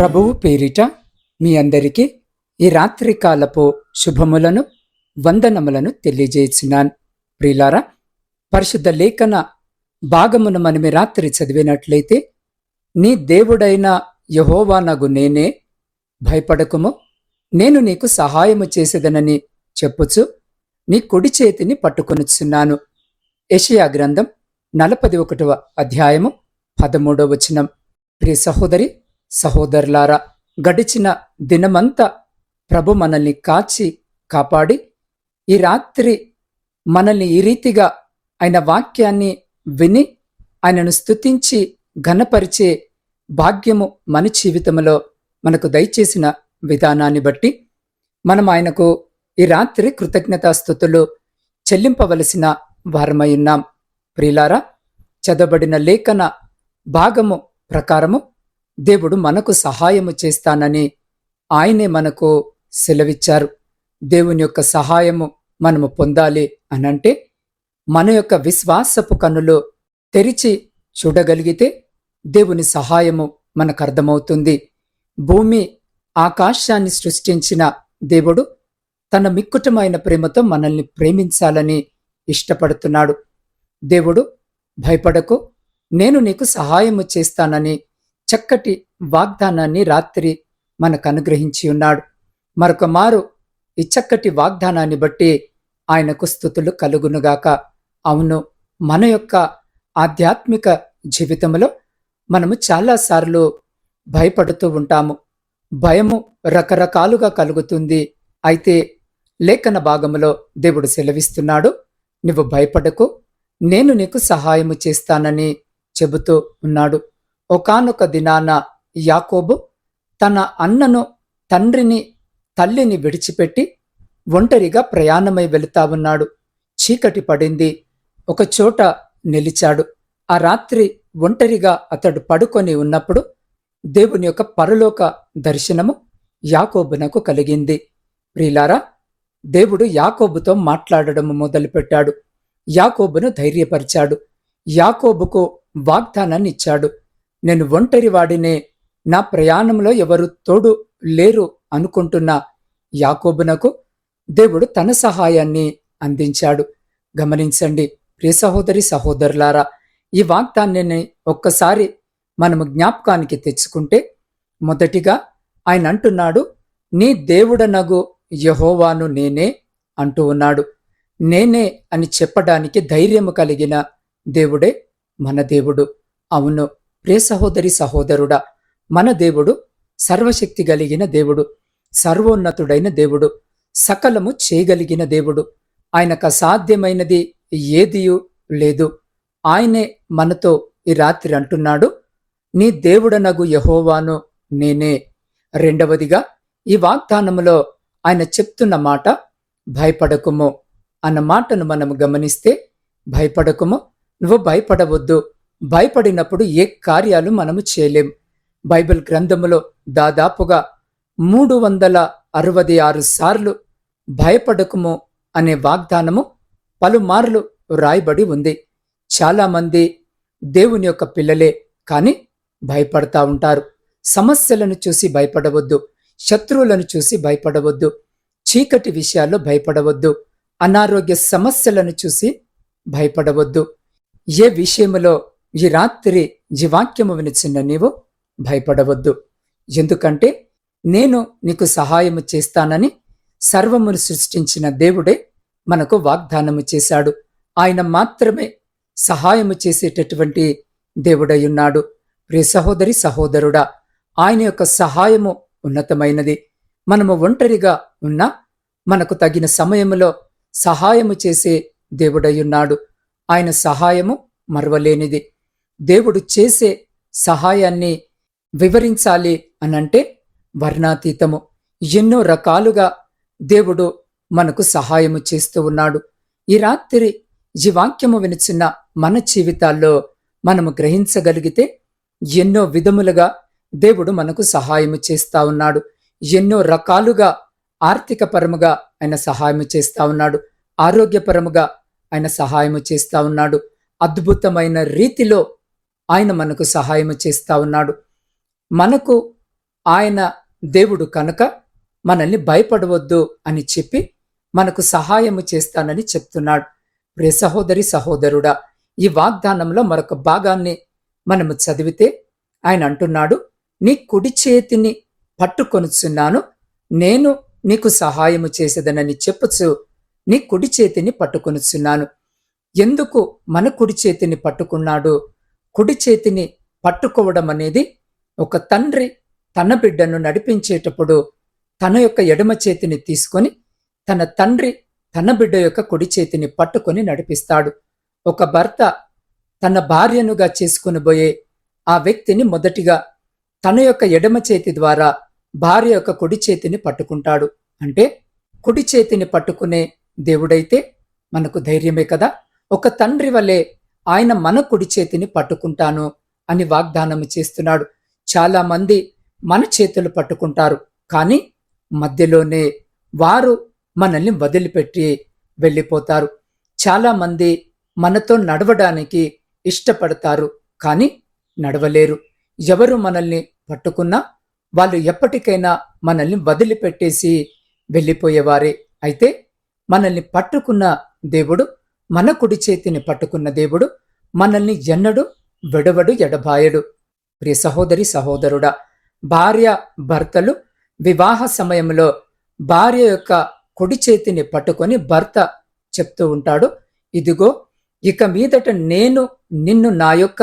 ప్రభువు పేరిట మీ అందరికీ ఈ రాత్రికాలపు శుభములను వందనములను తెలియజేసినాను. ప్రిలారా పరిశుద్ధ లేఖన భాగమును మనమి రాత్రి చదివినట్లయితే నీ దేవుడైన యహోవానగు నేనే భయపడకుము. నేను నీకు సహాయము చేసేదనని చెప్పుచు నీ కుడి చేతిని పట్టుకొనుచున్నాను. యెషయా గ్రంథం నలపది ఒకటవ అధ్యాయము పదమూడవ వచనం. ప్రియ సహోదరి సహోదరులారా గడిచిన దినమంతా ప్రభు మనల్ని కాచి కాపాడి ఈ రాత్రి మనల్ని ఈ రీతిగా ఆయన వాక్యాన్ని విని ఆయనను స్తుతించి ఘనపరిచే భాగ్యము మన జీవితంలో మనకు దయచేసిన విధానాన్ని బట్టి మనం ఆయనకు ఈ రాత్రి కృతజ్ఞతాస్థుతులు చెల్లింపవలసిన వారమై ఉన్నాం. ప్రియులారా చదవబడిన లేఖన భాగము ప్రకారము దేవుడు మనకు సహాయము చేస్తానని ఆయనే మనకు సెలవిచ్చారు. దేవుని యొక్క సహాయము మనము పొందాలి అనంటే మన యొక్క విశ్వాసపు కన్నులు తెరిచి చూడగలిగితే దేవుని సహాయము మనకు అర్థమవుతుంది. భూమి ఆకాశాన్ని సృష్టించిన దేవుడు తన మిక్కుటమైన ప్రేమతో మనల్ని ప్రేమించాలని ఇష్టపడుతున్నాడు. దేవుడు భయపడకు నేను నీకు సహాయము చేస్తానని చక్కటి వాగ్దానాన్ని రాత్రి మనకు అనుగ్రహించి ఉన్నాడు. మరొక మారు ఈ చక్కటి వాగ్దానాన్ని బట్టి ఆయనకు స్థుతులు కలుగునుగాక. అవును మన యొక్క ఆధ్యాత్మిక జీవితంలో మనము చాలాసార్లు భయపడుతూ ఉంటాము. భయము రకరకాలుగా కలుగుతుంది. అయితే లేఖన భాగములో దేవుడు సెలవిస్తున్నాడు నువ్వు భయపడకు నేను నీకు సహాయము చేస్తానని చెబుతూ ఉన్నాడు. ఒకానొక దినాన యాకోబు తన అన్నను తండ్రిని తల్లిని విడిచిపెట్టి ఒంటరిగా ప్రయాణమై వెళుతా ఉన్నాడు. చీకటి పడింది. ఒకచోట నిలిచాడు. ఆ రాత్రి ఒంటరిగా అతడు పడుకొని ఉన్నప్పుడు దేవుని యొక్క పరలోక దర్శనము యాకోబునకు కలిగింది. ప్రిలారా దేవుడు యాకోబుతో మాట్లాడడం మొదలుపెట్టాడు. యాకోబును ధైర్యపరిచాడు. యాకోబుకు వాగ్దానాన్ని ఇచ్చాడు. నేను ఒంటరి వాడినే నా ప్రయాణంలో ఎవరు తోడు లేరు అనుకుంటున్న యాకోబునకు దేవుడు తన సహాయాన్ని అందించాడు. గమనించండి ప్రియ సహోదరి సహోదరులారా ఈ వాగ్దాన్ని ఒక్కసారి మనము జ్ఞాపకానికి తెచ్చుకుంటే మొదటిగా ఆయన అంటున్నాడు నీ దేవుడనగు యహోవాను నేనే అంటూ ఉన్నాడు. నేనే అని చెప్పడానికి ధైర్యము కలిగిన దేవుడే మన దేవుడు. అవును ప్రే సహోదరి సహోదరుడా మన దేవుడు సర్వశక్తి కలిగిన దేవుడు సర్వోన్నతుడైన దేవుడు సకలము చేయగలిగిన దేవుడు. ఆయనకు అసాధ్యమైనది ఏదియూ లేదు. ఆయనే మనతో ఈ రాత్రి అంటున్నాడు నీ దేవుడనగు యహోవాను నేనే. రెండవదిగా ఈ వాగ్దానములో ఆయన చెప్తున్న మాట భయపడకుము. అన్న మాటను మనము గమనిస్తే భయపడకుము నువ్వు భయపడవద్దు. భయపడినప్పుడు ఏ కార్యాలు మనము చేయలేం. బైబిల్ గ్రంథములో దాదాపుగా మూడు వందల అరవై ఆరు సార్లు భయపడకుము అనే వాగ్దానము పలుమార్లు రాయబడి ఉంది. చాలామంది దేవుని యొక్క పిల్లలే కానీ భయపడతా ఉంటారు. సమస్యలను చూసి భయపడవద్దు. శత్రువులను చూసి భయపడవద్దు. చీకటి విషయాల్లో భయపడవద్దు. అనారోగ్య సమస్యలను చూసి భయపడవద్దు. ఏ విషయంలో ఈ రాత్రి జీవాక్యము వినిచిన నీవు భయపడవద్దు. ఎందుకంటే నేను నీకు సహాయము చేస్తానని సర్వమును సృష్టించిన దేవుడే మనకు వాగ్దానము చేశాడు. ఆయన మాత్రమే సహాయము చేసేటటువంటి దేవుడై ఉన్నాడు ప్రియ సహోదరి సహోదరుడా ఆయన యొక్క సహాయము ఉన్నతమైనది. మనము ఒంటరిగా ఉన్నా మనకు తగిన సమయములో సహాయము చేసే దేవుడై ఉన్నాడు ఆయన సహాయము మరవలేనిది. దేవుడు చేసే సహాయాన్ని వివరించాలి అనంటే వర్ణాతీతము. ఎన్నో రకాలుగా దేవుడు మనకు సహాయము చేస్తూ ఉన్నాడు. ఈ రాత్రి ఈ వాక్యము వినిచిన మన జీవితాల్లో మనము గ్రహించగలిగితే ఎన్నో విధములుగా దేవుడు మనకు సహాయము చేస్తా ఉన్నాడు. ఎన్నో రకాలుగా ఆర్థిక పరముగా ఆయన సహాయము చేస్తా ఉన్నాడు. ఆరోగ్యపరముగా ఆయన సహాయము చేస్తా ఉన్నాడు. అద్భుతమైన రీతిలో ఆయన మనకు సహాయం చేస్తా ఉన్నాడు. మనకు ఆయన దేవుడు కనుక మనల్ని భయపడవద్దు అని చెప్పి మనకు సహాయము చేస్తానని చెప్తున్నాడు. ప్రియ సహోదరి సహోదరుడా ఈ వాగ్దానంలో మరొక భాగాన్ని మనము చదివితే ఆయన అంటున్నాడు నీ కుడి చేతిని పట్టుకొనుచున్నాను నేను నీకు సహాయము చేసేదనని చెప్పుచు నీ కుడి చేతిని పట్టుకొనుచున్నాను. ఎందుకు మన కుడి చేతిని పట్టుకున్నాడు? కుడి చేతిని పట్టుకోవడం అనేది ఒక తండ్రి తన బిడ్డను నడిపించేటప్పుడు తన యొక్క ఎడమ చేతిని తీసుకొని తన తండ్రి తన బిడ్డ యొక్క కుడి చేతిని పట్టుకొని నడిపిస్తాడు. ఒక భర్త తన భార్యనుగా చేసుకుని పోయే ఆ వ్యక్తిని మొదటిగా తన యొక్క ఎడమ చేతి ద్వారా భార్య యొక్క కుడి చేతిని పట్టుకుంటాడు. అంటే కుడి చేతిని పట్టుకునే దేవుడైతే మనకు ధైర్యమే కదా. ఒక తండ్రి వలె ఆయన మన కుడి చేతిని పట్టుకుంటాను అని వాగ్దానం చేస్తున్నాడు. చాలా మంది మన చేతులు పట్టుకుంటారు. కానీ మధ్యలోనే వారు మనల్ని వదిలిపెట్టి వెళ్ళిపోతారు. చాలా మంది మనతో నడవడానికి ఇష్టపడతారు కానీ నడవలేరు. ఎవరు మనల్ని పట్టుకున్నా వాళ్ళు ఎప్పటికైనా మనల్ని వదిలిపెట్టేసి వెళ్ళిపోయేవారే. అయితే మనల్ని పట్టుకున్న దేవుడు మన కుడి చేతిని పట్టుకున్న దేవుడు మనల్ని ఎన్నడు విడవడు ఎడబాయడు. ప్రియ సహోదరి సహోదరుడా భార్య భర్తలు వివాహ సమయంలో భార్య యొక్క కుడి చేతిని పట్టుకొని భర్త చెప్తూ ఉంటాడు ఇదిగో ఇక మీదట నేను నిన్ను నా యొక్క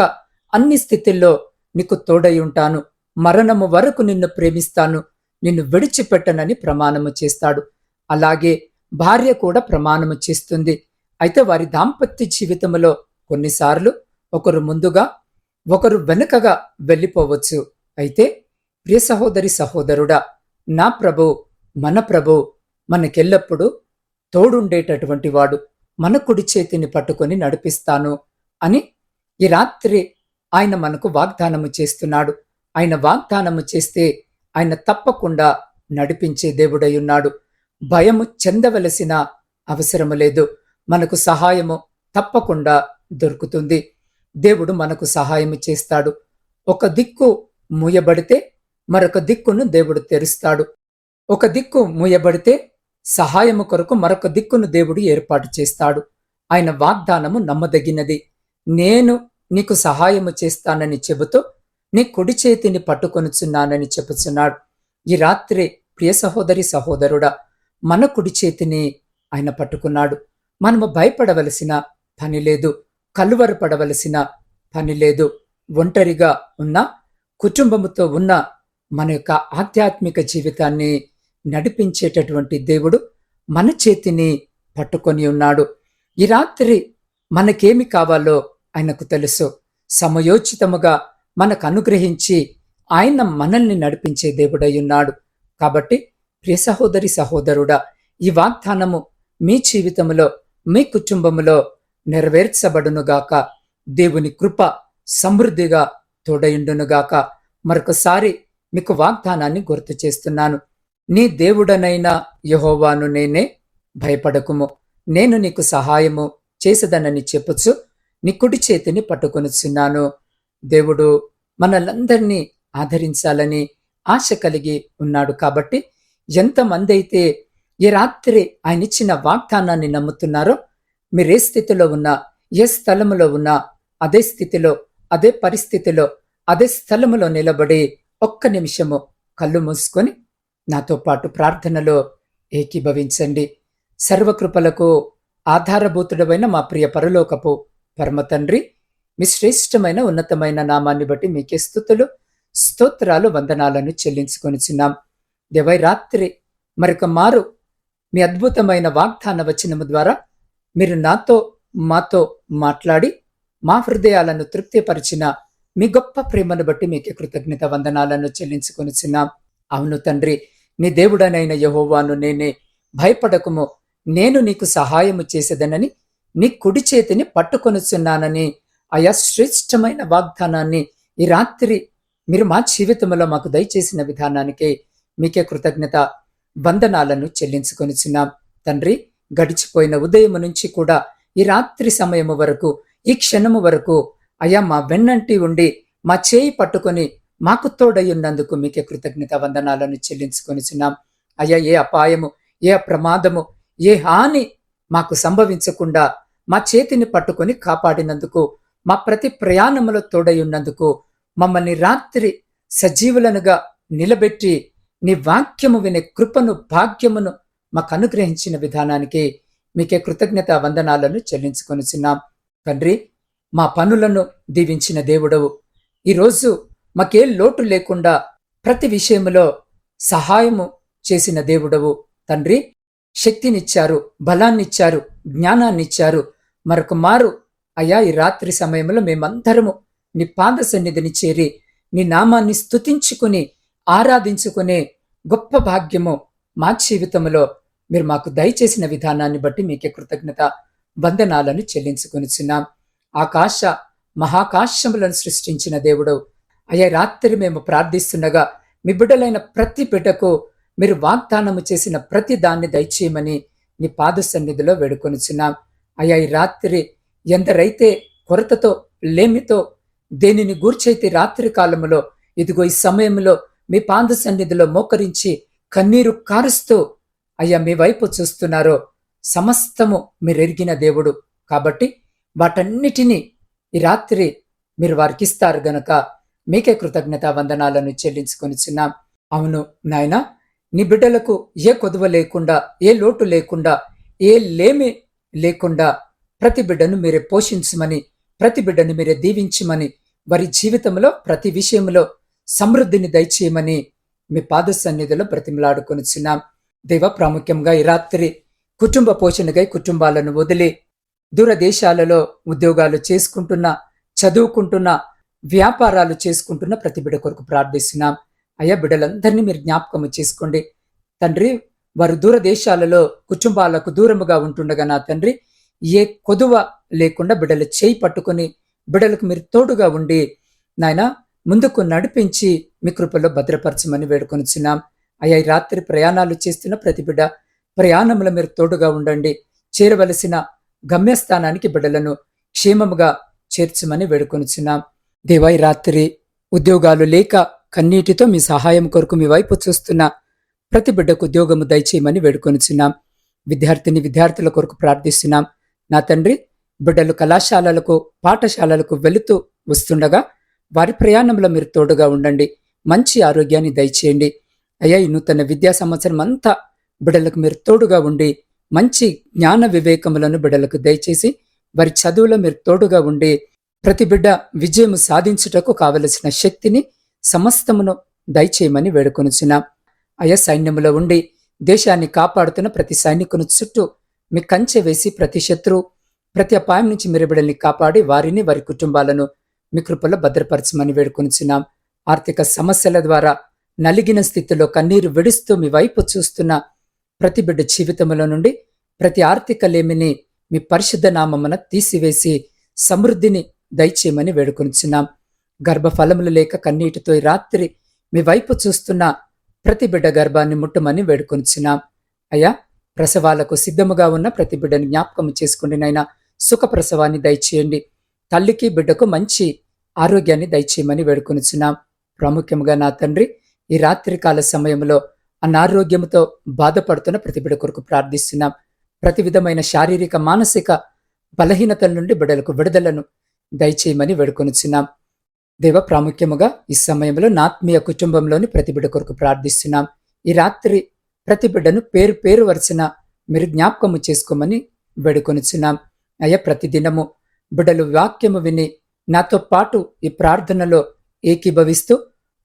అన్ని స్థితిల్లో నీకు తోడై ఉంటాను. మరణము వరకు నిన్ను ప్రేమిస్తాను. నిన్ను విడిచిపెట్టనని ప్రమాణము చేస్తాడు. అలాగే భార్య కూడా ప్రమాణము చేస్తుంది. అయితే వారి దాంపత్య జీవితంలో కొన్నిసార్లు ఒకరు ముందుగా ఒకరు వెనుకగా వెళ్ళిపోవచ్చు. అయితే ప్రియ సహోదరి సహోదరుడా నా ప్రభు మన ప్రభు మనకెల్లప్పుడూ తోడుండేటటువంటి వాడు మన కుడి చేతిని పట్టుకొని నడిపిస్తాను అని ఈ రాత్రి ఆయన మనకు వాగ్దానము చేస్తున్నాడు. ఆయన వాగ్దానము చేస్తే ఆయన తప్పకుండా నడిపించే దేవుడై ఉన్నాడు. భయము చెందవలసిన అవసరము లేదు. మనకు సహాయము తప్పకుండా దొరుకుతుంది. దేవుడు మనకు సహాయము చేస్తాడు. ఒక దిక్కు మూయబడితే మరొక దిక్కును దేవుడు తెరుస్తాడు. ఒక దిక్కు మూయబడితే సహాయము కొరకు మరొక దిక్కును దేవుడు ఏర్పాటు చేస్తాడు. ఆయన వాగ్దానము నమ్మదగినది. నేను నీకు సహాయము చేస్తానని చెబుతూ నీ కుడి చేతిని పట్టుకొనుచున్నానని చెబుతున్నాడు. ఈ రాత్రి ప్రియ సహోదరి సహోదరుడా మన కుడి చేతిని ఆయన పట్టుకున్నాడు. మనము భయపడవలసిన పని లేదు కలువరపడవలసిన పని లేదు ఒంటరిగా ఉన్న కుటుంబముతో ఉన్న మన యొక్క ఆధ్యాత్మిక జీవితాన్ని నడిపించేటటువంటి దేవుడు మన చేతిని పట్టుకొని ఉన్నాడు. ఈ రాత్రి మనకేమి కావాలో ఆయనకు తెలుసు. సమయోచితముగా మనకు అనుగ్రహించి ఆయన మనల్ని నడిపించే దేవుడై ఉన్నాడు. కాబట్టి ప్రియ సహోదరి సహోదరుడా ఈ వాగ్దానము మీ జీవితంలో మీ కుటుంబములో నెరవేర్చబడునుగాక. దేవుని కృప సమృద్ధిగా తోడయుండునుగాక. మరొకసారి మీకు వాగ్దానాన్ని గుర్తు చేస్తున్నాను. నీ దేవుడనైన యహోవాను నేనే భయపడకుము. నేను నీకు సహాయము చేసదనని చెప్పుచు నీ కుడి చేతిని పట్టుకొనుచున్నాను. దేవుడు మనలందరినీ ఆదరించాలని ఆశ కలిగి ఉన్నాడు కాబట్టి ఎంతమంది అయితే ఈ రాత్రి ఆయన ఇచ్చిన వాగ్దానాన్ని నమ్ముతున్నారో? మీరు ఏ స్థితిలో ఉన్నా ఏ స్థలములో ఉన్నా అదే స్థితిలో అదే పరిస్థితిలో అదే స్థలములో నిలబడి ఒక్క నిమిషము కళ్ళు మూసుకొని నాతో పాటు ప్రార్థనలో ఏకీభవించండి. సర్వకృపలకు ఆధారభూతుడమైన మా ప్రియ పరలోకపు పరమ తండ్రి మీ శ్రేష్టమైన ఉన్నతమైన నామాన్ని బట్టి మీకే స్థుతులు స్తోత్రాలు వందనాలను చెల్లించుకొనిచున్నాం. దేవై రాత్రి మరొక మారు మీ అద్భుతమైన వాగ్దాన వచనము ద్వారా మీరు నాతో మాతో మాట్లాడి మా హృదయాలను తృప్తిపరిచిన మీ గొప్ప ప్రేమను బట్టి మీకే కృతజ్ఞత వందనాలను చెల్లించుకొనిచున్నాం అవును తండ్రి నీ దేవుడనైన యహోవాను నేనే భయపడకుము. నేను నీకు సహాయము చేసేదనని నీ కుడి చేతిని పట్టుకొనుచున్నానని ఆయా శ్రేష్టమైన వాగ్దానాన్ని ఈ రాత్రి మీరు మా జీవితంలో మాకు దయచేసిన విధానానికి మీకే కృతజ్ఞత వందనాలను చెల్లించుకొనిచున్నాం. తండ్రి గడిచిపోయిన ఉదయం నుంచి కూడా ఈ రాత్రి సమయము వరకు ఈ క్షణము వరకు అయా మా వెన్నంటి ఉండి మా చేయి పట్టుకొని మాకు తోడయ్యున్నందుకు మీకే కృతజ్ఞత వందనాలను చెల్లించుకొనిచున్నాం. అయ్యా ఏ అపాయము ఏ ప్రమాదము ఏ హాని మాకు సంభవించకుండా మా చేతిని పట్టుకొని కాపాడినందుకు మా ప్రతి ప్రయాణములో తోడయ్యున్నందుకు మమ్మల్ని రాత్రి సజీవులనుగా నిలబెట్టి నీ వాక్యము వినే కృపను భాగ్యమును మాకు అనుగ్రహించిన విధానానికి మీకే కృతజ్ఞత వందనాలను చెల్లించుకొనిచున్నాం. తండ్రి మా పనులను దీవించిన దేవుడవు. ఈరోజు మాకే లోటు లేకుండా ప్రతి విషయములో సహాయము చేసిన దేవుడవు. తండ్రి శక్తినిచ్చారు బలాన్నిచ్చారు జ్ఞానాన్నిచ్చారు. మరొక మారు అయ్యా ఈ రాత్రి సమయంలో మేమందరము నీ పాద సన్నిధిని చేరి నీ నామాన్ని స్తుతించుకుని ఆరాధించుకునే గొప్ప భాగ్యము మా జీవితంలో మీరు మాకు దయచేసిన విధానాన్ని బట్టి మీకే కృతజ్ఞత వందనాలను చెల్లించుకొనిచున్నాం. ఆకాశ మహాకాశములను సృష్టించిన దేవుడు. అయ్యా రాత్రి మేము ప్రార్థిస్తుండగా మీ బిడ్డలైన ప్రతి బిడ్డకు మీరు వాగ్దానము చేసిన ప్రతి దాన్ని దయచేయమని నీ పాద సన్నిధిలో వేడుకొనిచున్నాం. అయ్యా ఈ రాత్రి ఎందరైతే కొరతతో లేమితో దేనిని గూర్చైతే రాత్రి కాలములో ఇదిగో ఈ సమయంలో మీ పాద సన్నిధిలో మోకరించి కన్నీరు కారుస్తూ అయ్యా మీ వైపు చూస్తున్నారో. సమస్తము మీరెరిగిన దేవుడు. కాబట్టి వాటన్నిటినీ ఈ రాత్రి మీరు వారికి ఇస్తారు గనక మీకే కృతజ్ఞత వందనాలను చెల్లించుకొనిచున్నాం. అవును నాయనా నీ బిడ్డలకు ఏ కొదువ లేకుండా ఏ లోటు లేకుండా ఏ లేమి లేకుండా ప్రతి బిడ్డను మీరే పోషించమని ప్రతి బిడ్డను మీరే దీవించమని వారి జీవితంలో ప్రతి విషయంలో సమృద్ధిని దయచేయమని మీ పాద సన్నిధిలో బ్రతిమలాడుకొనిచున్నాం దేవ ప్రాముఖ్యంగా ఈ రాత్రి కుటుంబ పోషణకై కుటుంబాలను వదిలి దూరదేశాలలో ఉద్యోగాలు చేసుకుంటున్న చదువుకుంటున్న వ్యాపారాలు చేసుకుంటున్న ప్రతి బిడ్డ కొరకు ప్రార్థిస్తున్నాం. అయ్యా బిడ్డలందరినీ మీరు జ్ఞాపకం చేసుకోండి. తండ్రి వారు దూరదేశాలలో కుటుంబాలకు దూరముగా ఉంటుండగా నా తండ్రి ఏ కొదువ లేకుండా బిడ్డలు చేయి పట్టుకొని బిడ్డలకు మీరు తోడుగా ఉండి నాయన ముందుకు నడిపించి మీ కృపలో భద్రపరచమని వేడుకొనిచున్నాం. అయ్యా రాత్రి ప్రయాణాలు చేస్తున్న ప్రతి బిడ్డ ప్రయాణంలో మీరు తోడుగా ఉండండి. చేరవలసిన గమ్యస్థానానికి బిడ్డలను క్షేమముగా చేర్చమని వేడుకొనిచున్నాం. దేవా రాత్రి ఉద్యోగాలు లేక కన్నీటితో మీ సహాయం కొరకు మీ వైపు చూస్తున్న ప్రతి బిడ్డకు ఉద్యోగము దయచేయమని వేడుకొనిచున్నాం. విద్యార్థిని విద్యార్థుల కొరకు ప్రార్థిస్తున్నాం. నా తండ్రి బిడ్డలు కళాశాలలకు పాఠశాలలకు వెళుతూ వస్తుండగా వారి ప్రయాణంలో మీరు తోడుగా ఉండండి. మంచి ఆరోగ్యాన్ని దయచేయండి. అయ్యా ఈ నూతన విద్యా సంవత్సరం అంతా బిడ్డలకు మీరు తోడుగా ఉండి మంచి జ్ఞాన వివేకములను బిడ్డలకు దయచేసి వారి చదువులో మీరు తోడుగా ఉండి ప్రతి బిడ్డ విజయము సాధించుటకు కావలసిన శక్తిని సమస్తమును దయచేయమని వేడుకొనుచున్నాం. అయ్యా సైన్యములో ఉండి దేశాన్ని కాపాడుతున్న ప్రతి సైనికుని చుట్టూ మీ కంచె వేసి ప్రతి శత్రువు ప్రతి అపాయం నుంచి మీరు బిడ్డల్ని కాపాడి వారిని వారి కుటుంబాలను మీ కృపలో భద్రపరచమని వేడుకొనిచున్నాం. ఆర్థిక సమస్యల ద్వారా నలిగిన స్థితిలో కన్నీరు విడుస్తూ మీ వైపు చూస్తున్న ప్రతి బిడ్డ జీవితంలో నుండి ప్రతి ఆర్థిక లేమిని మీ పరిశుద్ధ నామమున తీసివేసి సమృద్ధిని దయచేయమని వేడుకొనిచున్నాం. గర్భఫలములు లేక కన్నీటితో ఈ రాత్రి మీ వైపు చూస్తున్న ప్రతి బిడ్డ గర్భాన్ని ముట్టమని వేడుకొనిచున్నాం. అయ్యా ప్రసవాలకు సిద్ధముగా ఉన్న ప్రతి బిడ్డని జ్ఞాపకం చేసుకోండి నైనా సుఖ ప్రసవాన్ని దయచేయండి. తల్లికి బిడ్డకు మంచి ఆరోగ్యాన్ని దయచేయమని వేడుకొనిచున్నాం. ప్రాముఖ్యంగా నా తండ్రి ఈ రాత్రికాల సమయంలో అనారోగ్యంతో బాధపడుతున్న ప్రతి బిడ్డ కొరకు ప్రార్థిస్తున్నాం. ప్రతి విధమైన శారీరక మానసిక బలహీనతల నుండి బిడ్డలకు విడుదలను దయచేయమని వేడుకొనిచున్నాం. దేవ ప్రాముఖ్యముగా ఈ సమయంలో నాత్మీయ కుటుంబంలోని ప్రతి బిడ్డ కొరకు ప్రార్థిస్తున్నాం. ఈ రాత్రి ప్రతి బిడ్డను పేరు పేరు వరుసన మీరు జ్ఞాపకము చేసుకోమని వేడుకొనిచున్నాం. అయ్యా ప్రతిదినము బిడ్డలు వాక్యము విని నాతో పాటు ఈ ప్రార్థనలో ఏకీభవిస్తూ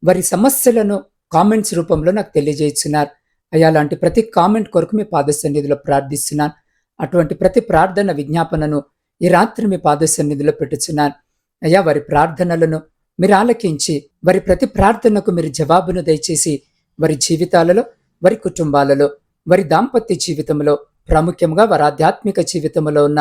వారి సమస్యలను కామెంట్స్ రూపంలో నాకు తెలియజేస్తున్నారు. అయ్యా లాంటి ప్రతి కామెంట్ కొరకు మీ పాదసన్నిధిలో ప్రార్థిస్తున్నాను. అటువంటి ప్రతి ప్రార్థన విజ్ఞాపనను ఈ రాత్రి మీ పాదసన్నిధిలో పెట్టుచున్నాను. అయ్యా వారి ప్రార్థనలను మీరు ఆలకించి వారి ప్రతి ప్రార్థనకు మీరు జవాబును దయచేసి వారి జీవితాలలో వారి కుటుంబాలలో వారి దాంపత్య జీవితంలో ప్రాముఖ్యంగా వారి ఆధ్యాత్మిక జీవితంలో ఉన్న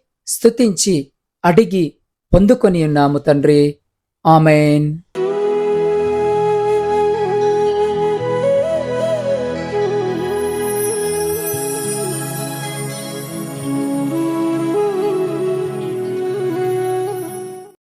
స్తుతించి అడిగి పొందుకొని ఉన్నాము తండ్రి. ఆమెన్.